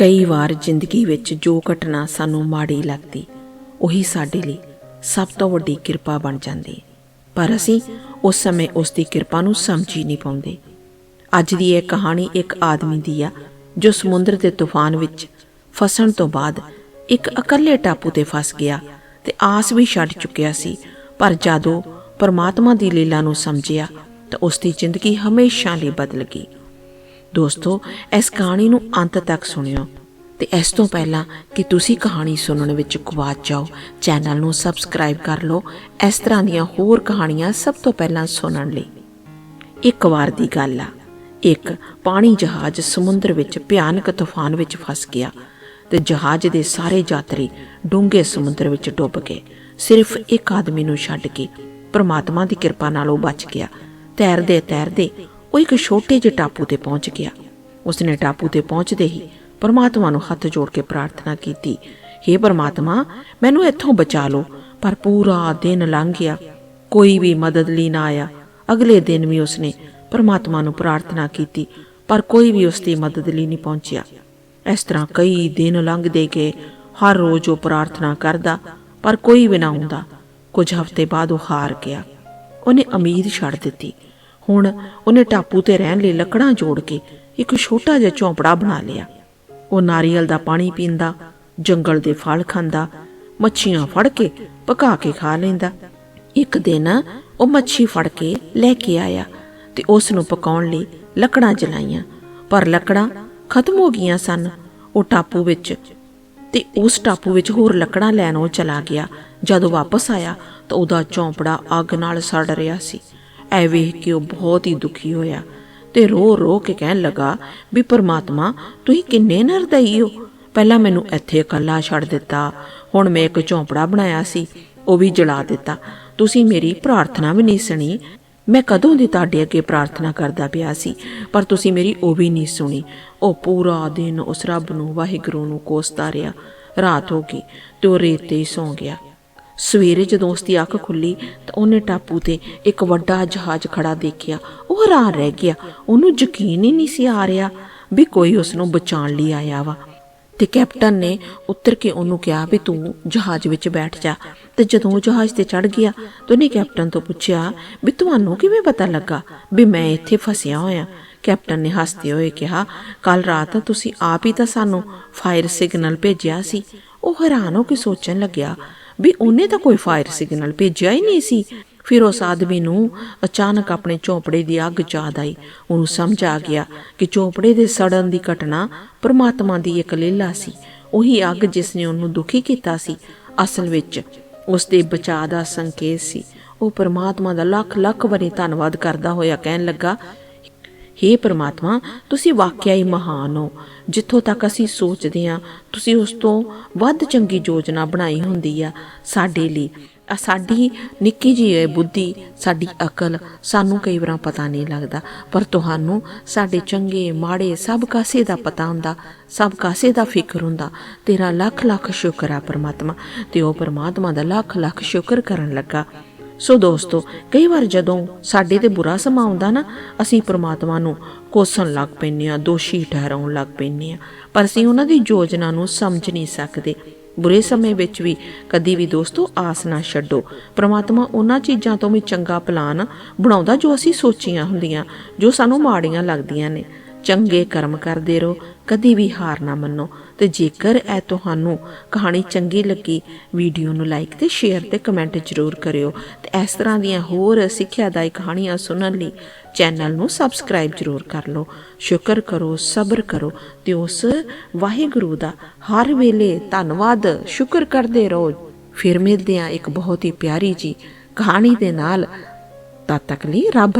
ਕਈ ਵਾਰ ਜ਼ਿੰਦਗੀ ਵਿੱਚ ਜੋ ਘਟਨਾ ਸਾਨੂੰ ਮਾੜੀ ਲੱਗਦੀ, ਉਹੀ ਸਾਡੇ ਲਈ ਸਭ ਤੋਂ ਵੱਡੀ ਕਿਰਪਾ ਬਣ ਜਾਂਦੀ। ਪਰ ਅਸੀਂ ਉਸ ਸਮੇਂ ਉਸ ਦੀ ਕਿਰਪਾ ਨੂੰ ਸਮਝ ਹੀ ਨਹੀਂ ਪਾਉਂਦੇ। ਅੱਜ ਦੀ ਇਹ ਕਹਾਣੀ ਇੱਕ ਆਦਮੀ ਦੀ ਆ, ਜੋ ਸਮੁੰਦਰ ਦੇ ਤੂਫਾਨ ਵਿੱਚ ਫਸਣ ਤੋਂ ਬਾਅਦ ਇੱਕ ਇਕੱਲੇ ਟਾਪੂ ਤੇ ਫਸ ਗਿਆ ਤੇ ਆਸ ਵੀ ਛੱਡ ਚੁੱਕਿਆ ਸੀ। ਪਰ ਜਦੋਂ ਪਰਮਾਤਮਾ ਦੀ ਲੀਲਾ ਨੂੰ ਸਮਝਿਆ ਤਾਂ ਉਸ ਦੀ ਜ਼ਿੰਦਗੀ ਹਮੇਸ਼ਾ ਲਈ ਬਦਲ ਗਈ। ਦੋਸਤੋ, ਇਸ ਕਹਾਣੀ ਨੂੰ ਅੰਤ ਤੱਕ ਸੁਣਿਓ ਤੇ ਇਸ ਤੋਂ ਪਹਿਲਾਂ ਕਿ ਤੁਸੀਂ ਕਹਾਣੀ ਸੁਣਨ ਵਿੱਚ ਗਵਾਚ ਜਾਓ, ਚੈਨਲ ਨੂੰ ਸਬਸਕ੍ਰਾਈਬ ਕਰ ਲਓ, ਇਸ ਤਰ੍ਹਾਂ ਦੀਆਂ ਹੋਰ ਕਹਾਣੀਆਂ ਸਭ ਤੋਂ ਪਹਿਲਾਂ ਸੁਣਨ ਲਈ। ਇੱਕ ਵਾਰ ਦੀ ਗੱਲ ਆ। ਇੱਕ ਪਾਣੀ ਜਹਾਜ਼ ਸਮੁੰਦਰ ਵਿੱਚ ਭਿਆਨਕ ਤੂਫਾਨ ਵਿੱਚ ਫਸ ਗਿਆ ਤੇ ਜਹਾਜ਼ ਦੇ ਸਾਰੇ ਯਾਤਰੀ ਡੂੰਘੇ ਸਮੁੰਦਰ ਵਿੱਚ ਡੁੱਬ ਗਏ। ਸਿਰਫ ਇੱਕ ਆਦਮੀ ਨੂੰ ਛੱਡ ਕੇ ਪ੍ਰਮਾਤਮਾ ਦੀ ਕਿਰਪਾ ਨਾਲ ਉਹ ਬਚ ਗਿਆ। ਤੈਰਦੇ ਤੈਰਦੇ ਉਹ ਇੱਕ ਛੋਟੇ ਜਿਹੇ ਟਾਪੂ ਤੇ ਪਹੁੰਚ ਗਿਆ। ਉਸਨੇ ਟਾਪੂ ਤੇ ਪਹੁੰਚਦੇ ਹੀ ਪਰਮਾਤਮਾ ਨੂੰ ਹੱਥ ਜੋੜ ਕੇ ਪ੍ਰਾਰਥਨਾ ਕੀਤੀ हे ਪਰਮਾਤਮਾ, ਮੈਨੂੰ ਇੱਥੋਂ ਬਚਾ ਲਓ, ਪਰ ਪੂਰਾ ਦਿਨ ਲੰਘ ਗਿਆ। ਕੋਈ ਵੀ ਮਦਦ ਲਈ ਨਾ ਆਇਆ। ਅਗਲੇ ਦਿਨ ਵੀ ਉਸਨੇ ਪਰਮਾਤਮਾ ਨੂੰ ਪ੍ਰਾਰਥਨਾ ਕੀਤੀ, ਪਰ ਕੋਈ ਵੀ ਉਸ ਦੀ ਮਦਦ ਲਈ ਨਹੀਂ ਪਹੁੰਚਿਆ। ਇਸ ਤਰ੍ਹਾਂ ਕਈ ਦਿਨ ਲੰਘਦੇ ਗਏ। ਹਰ ਰੋਜ਼ ਉਹ ਪ੍ਰਾਰਥਨਾ ਕਰਦਾ, ਪਰ ਕੋਈ ਵੀ ਨਾ ਹੁੰਦਾ। ਕੁਝ ਹਫ਼ਤੇ ਬਾਅਦ ਉਹ ਹਾਰ ਗਿਆ। ਉਹਨੇ ਉਮੀਦ ਛੱਡ ਦਿੱਤੀ। ਹੁਣ ਉਹਨੇ ਟਾਪੂ ਤੇ ਰਹਿਣ ਲਈ ਲੱਕੜਾਂ ਜੋੜ ਕੇ ਇੱਕ ਛੋਟਾ ਜਿਹਾ ਝੌਂਪੜਾ ਬਣਾ ਲਿਆ। ਉਹ ਨਾਰੀਅਲ ਦਾ ਪਾਣੀ ਪੀਂਦਾ, ਜੰਗਲ ਦੇ ਫਲ ਖਾਂਦਾ, ਮੱਛੀਆਂ ਫੜ ਕੇ ਪਕਾ ਕੇ ਖਾ ਲੈਂਦਾ। ਇੱਕ ਦਿਨ ਉਹ ਮੱਛੀ ਫੜ ਕੇ ਲੈ ਕੇ ਆਇਆ ਤੇ ਉਸ ਨੂੰ ਪਕਾਉਣ ਲਈ ਲੱਕੜਾਂ ਜਲਾਈਆਂ। ਪਰ ਲੱਕੜਾਂ ਖਤਮ ਹੋ ਗਈਆਂ ਸਨ। ਉਹ ਟਾਪੂ ਵਿੱਚ ਤੇ ਉਸ ਟਾਪੂ ਵਿੱਚ ਹੋਰ ਲੱਕੜਾਂ ਲੈਣ ਉਹ ਚਲਾ ਗਿਆ। ਜਦੋਂ ਵਾਪਸ ਆਇਆ ਤਾਂ ਉਹਦਾ ਝੌਂਪੜਾ ਅੱਗ ਨਾਲ ਸੜ ਰਿਹਾ ਸੀ। ਐ ਵੇਖ ਕੇ ਉਹ ਬਹੁਤ ਹੀ ਦੁਖੀ ਹੋਇਆ ਤੇ ਰੋ ਰੋ ਕੇ ਕਹਿਣ ਲੱਗਾ ਵੀ ਪਰਮਾਤਮਾ, ਤੁਸੀਂ ਕਿੰਨੇ ਨਿਰਦਈ ਹੋ? ਪਹਿਲਾਂ ਮੈਨੂੰ ਇੱਥੇ ਇਕੱਲਾ ਛੱਡ ਦਿੱਤਾ। ਹੁਣ ਮੈਂ ਇੱਕ ਝੌਂਪੜਾ ਬਣਾਇਆ ਸੀ, ਉਹ ਵੀ ਜਲਾ ਦਿੱਤਾ। ਤੁਸੀਂ ਮੇਰੀ ਪ੍ਰਾਰਥਨਾ ਵੀ ਨਹੀਂ ਸੁਣੀ। ਮੈਂ ਕਦੋਂ ਦੀ ਤੁਹਾਡੇ ਅੱਗੇ ਪ੍ਰਾਰਥਨਾ ਕਰਦਾ ਪਿਆ ਸੀ, ਪਰ ਤੁਸੀਂ ਮੇਰੀ ਉਹ ਵੀ ਨਹੀਂ ਸੁਣੀ। ਉਹ ਪੂਰਾ ਦਿਨ ਉਸ ਰੱਬ ਨੂੰ, ਵਾਹਿਗੁਰੂ ਨੂੰ ਕੋਸਦਾ ਰਿਹਾ। ਰਾਤ ਹੋ ਗਈ ਤੇ ਉਹ ਰੇਤ ਤੇ ਹੀ ਸੌਂ ਗਿਆ। ਸਵੇਰੇ ਜਦੋਂ ਉਸ ਦੀ ਅੱਖ ਖੁੱਲੀ ਤਾਂ ਉਹਨੇ ਟਾਪੂ ਤੇ ਇੱਕ ਵੱਡਾ ਜਹਾਜ਼ ਖੜਾ ਦੇਖਿਆ। ਉਹ ਹੈਰਾਨ ਰਹਿ ਗਿਆ। ਉਹਨੂੰ ਯਕੀਨ ਹੀ ਨਹੀਂ ਸੀ ਆ ਰਿਹਾ ਵੀ ਕੋਈ ਉਸ ਨੂੰ ਬਚਾਉਣ ਲਈ ਆਇਆ ਵਾ। ਤੇ ਕੈਪਟਨ ਨੇ ਉੱਤਰ ਕੇ ਉਹਨੂੰ ਕਿਹਾ ਵੀ ਤੂੰ ਜਹਾਜ਼ ਵਿੱਚ ਬੈਠ ਜਾ। ਤੇ ਜਦੋਂ ਉਹ ਜਹਾਜ਼ ਤੇ ਚੜ ਗਿਆ ਤਾਂ ਉਹਨੇ ਕੈਪਟਨ ਤੋਂ ਪੁੱਛਿਆ ਵੀ ਤੁਹਾਨੂੰ ਕਿਵੇਂ ਪਤਾ ਲੱਗਾ ਵੀ ਮੈਂ ਇੱਥੇ ਫਸਿਆ ਹੋਇਆ? ਕੈਪਟਨ ਨੇ ਹੱਸਦੇ ਹੋਏ ਕਿਹਾ ਕੱਲ ਰਾਤ ਤੁਸੀਂ ਆਪ ਹੀ ਤਾਂ ਸਾਨੂੰ ਫਾਇਰ ਸਿਗਨਲ ਭੇਜਿਆ ਸੀ। ਉਹ ਹੈਰਾਨ ਹੋ ਕੇ ਸੋਚਣ ਲੱਗਿਆ ਵੀ ਉਹਨੇ ਤਾਂ ਕੋਈ ਫਾਇਰ ਸਿਗਨਲ ਭੇਜਿਆ ਹੀ ਨਹੀਂ ਸੀ। ਫਿਰ ਉਸ ਆਦਮੀ ਨੂੰ ਅਚਾਨਕ ਆਪਣੇ ਝੋਪੜੇ ਦੀ ਅੱਗ ਯਾਦ ਆਈ। ਉਹਨੂੰ ਸਮਝ ਆ ਗਿਆ ਕਿ ਝੋਪੜੇ ਦੇ ਸੜਨ ਦੀ ਘਟਨਾ ਪਰਮਾਤਮਾ ਦੀ ਇੱਕ ਲੀਲਾ ਸੀ। ਉਹੀ ਅੱਗ ਜਿਸ ਨੇ ਉਹਨੂੰ ਦੁਖੀ ਕੀਤਾ ਸੀ, ਅਸਲ ਵਿੱਚ ਉਸ ਦੇ ਬਚਾਅ ਦਾ ਸੰਕੇਤ ਸੀ। ਉਹ ਪਰਮਾਤਮਾ ਦਾ ਲੱਖ ਲੱਖ ਵਾਰੀ ਧੰਨਵਾਦ ਕਰਦਾ ਹੋਇਆ ਕਹਿਣ ਲੱਗਾ ਹੇ ਪ੍ਰਮਾਤਮਾ, ਤੁਸੀਂ ਵਾਕਿਆ ਹੀ ਮਹਾਨ ਹੋ। ਜਿੱਥੋਂ ਤੱਕ ਅਸੀਂ ਸੋਚਦੇ ਹਾਂ, ਤੁਸੀਂ ਉਸ ਤੋਂ ਵੱਧ ਚੰਗੀ ਯੋਜਨਾ ਬਣਾਈ ਹੁੰਦੀ ਆ ਸਾਡੇ ਲਈ। ਆ ਸਾਡੀ ਨਿੱਕੀ ਜਿਹੀ ਬੁੱਧੀ, ਸਾਡੀ ਅਕਲ, ਸਾਨੂੰ ਕਈ ਵਾਰ ਪਤਾ ਨਹੀਂ ਲੱਗਦਾ। ਪਰ ਤੁਹਾਨੂੰ ਸਾਡੇ ਚੰਗੇ, ਮਾੜੇ, ਸਭ ਕਾਸੇ ਦਾ ਪਤਾ ਹੁੰਦਾ, ਸਭ ਕਾਸੇ ਦਾ ਫਿਕਰ ਹੁੰਦਾ। ਤੇਰਾ ਲੱਖ ਲੱਖ ਸ਼ੁਕਰ ਆ ਪਰਮਾਤਮਾ। ਤੇ ਉਹ ਪਰਮਾਤਮਾ ਦਾ ਲੱਖ ਲੱਖ ਸ਼ੁਕਰ ਕਰਨ ਲੱਗਾ। ਸੋ ਦੋਸਤੋ, ਕਈ ਵਾਰ ਜਦੋਂ ਸਾਡੇ ਤੇ ਬੁਰਾ ਸਮਾਂ ਆਉਂਦਾ ਨਾ, ਅਸੀਂ ਪ੍ਰਮਾਤਮਾ ਨੂੰ ਕੋਸਣ ਲੱਗ ਪੈਂਦੇ ਆ ਦੋਸ਼ੀ ਠਹਿਰਾਉਣ ਲੱਗ ਪੈਂਦੇ ਆ ਪਰ ਅਸੀਂ ਉਹਨਾਂ ਦੀ ਯੋਜਨਾ ਨੂੰ ਸਮਝ ਨਹੀਂ ਸਕਦੇ। ਬੁਰੇ ਸਮੇਂ ਵਿੱਚ ਵੀ ਕਦੀ ਵੀ ਦੋਸਤੋ ਆਸ ਨਾ ਛੱਡੋ। ਪ੍ਰਮਾਤਮਾ ਉਹਨਾਂ ਚੀਜ਼ਾਂ ਤੋਂ ਵੀ ਚੰਗਾ ਪਲਾਨ ਬਣਾਉਂਦਾ ਜੋ ਅਸੀਂ ਸੋਚੀਆਂ ਹੁੰਦੀਆਂ, ਜੋ ਸਾਨੂੰ ਮਾੜੀਆਂ ਲੱਗਦੀਆਂ ਨੇ। ਚੰਗੇ ਕਰਮ ਕਰਦੇ ਰਹੋ, ਕਦੀ ਵੀ ਹਾਰ ਨਾ ਮੰਨੋ। ਤੇ ਜੇਕਰ ਇਹ ਤੁਹਾਨੂੰ ਕਹਾਣੀ ਚੰਗੀ ਲੱਗੀ, ਵੀਡੀਓ ਨੂੰ ਲਾਈਕ ਤੇ ਸ਼ੇਅਰ ਤੇ ਕਮੈਂਟ ਜ਼ਰੂਰ ਕਰਿਓ। ਤੇ ਇਸ ਤਰ੍ਹਾਂ ਦੀਆਂ ਹੋਰ ਸਿੱਖਿਆਦਾਇਕ ਕਹਾਣੀਆਂ ਸੁਣਨ ਲਈ ਚੈਨਲ ਨੂੰ ਸਬਸਕ੍ਰਾਈਬ ਜ਼ਰੂਰ ਕਰ ਲਓ। ਸ਼ੁਕਰ ਕਰੋ, ਸਬਰ ਕਰੋ ਤੇ ਉਸ ਵਾਹਿਗੁਰੂ ਦਾ ਹਰ ਵੇਲੇ ਧੰਨਵਾਦ ਸ਼ੁਕਰ ਕਰਦੇ ਰਹੋ। ਫਿਰ ਮਿਲਦੇ ਆ ਇੱਕ ਬਹੁਤ ਹੀ ਪਿਆਰੀ ਜੀ ਕਹਾਣੀ ਦੇ ਨਾਲ। ਤਦ ਤੱਕ ਲਈ ਰੱਬ